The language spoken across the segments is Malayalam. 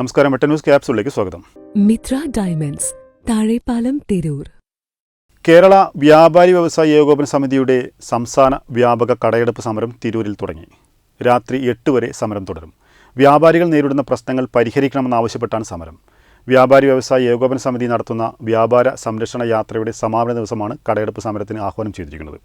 നമസ്കാരം. വെട്ട ന്യൂസ് ക്യാപ്സിലേക്ക് സ്വാഗതം. മിത്ര ഡയമണ്ട്സ് താഴെപ്പാലം തിരൂർ. കേരള വ്യാപാരി വ്യവസായ ഏകോപന സമിതിയുടെ സംസ്ഥാന വ്യാപക കടയെടുപ്പ് സമരം തിരൂരിൽ തുടങ്ങി. രാത്രി എട്ട് വരെ സമരം തുടരും. വ്യാപാരികൾ നേരിടുന്ന പ്രശ്നങ്ങൾ പരിഹരിക്കണമെന്നാവശ്യപ്പെട്ടാണ് സമരം. വ്യാപാരി വ്യവസായ ഏകോപന സമിതി നടത്തുന്ന വ്യാപാര സംരക്ഷണ യാത്രയുടെ സമാപന ദിവസമാണ് കടയെടുപ്പ് സമരത്തിന് ആഹ്വാനം ചെയ്തിരിക്കുന്നത്.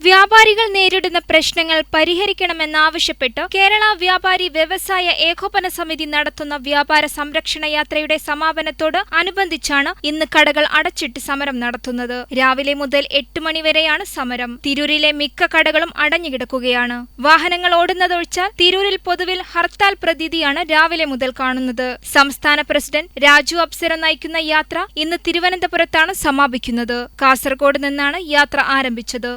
വ്യാപാരികൾ നേരിടുന്ന പ്രശ്നങ്ങൾ പരിഹരിക്കണമെന്നാവശ്യപ്പെട്ട് കേരള വ്യാപാരി വ്യവസായ ഏകോപന സമിതി നടത്തുന്ന വ്യാപാര സംരക്ഷണ യാത്രയുടെ സമാപനത്തോട് അനുബന്ധിച്ചാണ് ഇന്ന് കടകൾ അടച്ചിട്ട് സമരം നടത്തുന്നത്. രാവിലെ മുതൽ എട്ട് മണിവരെയാണ് സമരം. തിരൂരിലെ മിക്ക കടകളും അടഞ്ഞുകിടക്കുകയാണ്. വാഹനങ്ങൾ ഓടുന്നതൊഴിച്ചാൽ തിരൂരിൽ പൊതുവിൽ ഹർത്താൽ പ്രതീതിയാണ് രാവിലെ മുതൽ കാണുന്നത്. സംസ്ഥാന പ്രസിഡന്റ് രാജു അപ്സര നയിക്കുന്ന യാത്ര ഇന്ന് തിരുവനന്തപുരത്താണ് സമാപിക്കുന്നത്. കാസർഗോഡ് നിന്നാണ് യാത്ര ആരംഭിച്ചത്.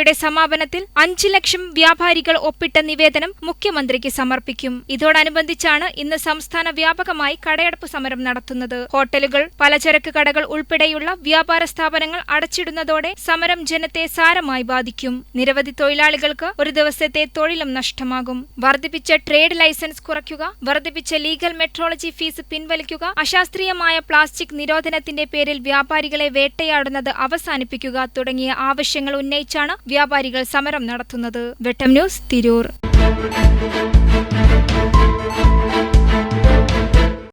യാത്രയുടെ സമാപനത്തിൽ അഞ്ചു ലക്ഷം വ്യാപാരികൾ ഒപ്പിട്ട നിവേദനം മുഖ്യമന്ത്രിക്ക് സമർപ്പിക്കും. ഇതോടനുബന്ധിച്ചാണ് ഇന്ന് സംസ്ഥാന വ്യാപകമായി കടയടപ്പ് സമരം നടത്തുന്നത്. ഹോട്ടലുകൾ പലചരക്ക് കടകൾ ഉൾപ്പെടെയുള്ള വ്യാപാര സ്ഥാപനങ്ങൾ അടച്ചിടുന്നതോടെ സമരം ജനത്തെ സാരമായി ബാധിക്കും. നിരവധി തൊഴിലാളികൾക്ക് ഒരു ദിവസത്തെ തൊഴിലും നഷ്ടമാകും. വർദ്ധിപ്പിച്ച ട്രേഡ് ലൈസൻസ് കുറയ്ക്കുക വർദ്ധിപ്പിച്ച ലീഗൽ മെട്രോളജി ഫീസ് പിൻവലിക്കുക അശാസ്ത്രീയമായ പ്ലാസ്റ്റിക് നിരോധനത്തിന്റെ പേരിൽ വ്യാപാരികളെ വേട്ടയാടുന്നത് അവസാനിപ്പിക്കുക തുടങ്ങിയ ആവശ്യങ്ങൾ ഉന്നയിച്ചാണ് വ്യാപാരികൾ സമരം നടത്തുന്നത്. വെട്ടം ന്യൂസ് തിരൂർ.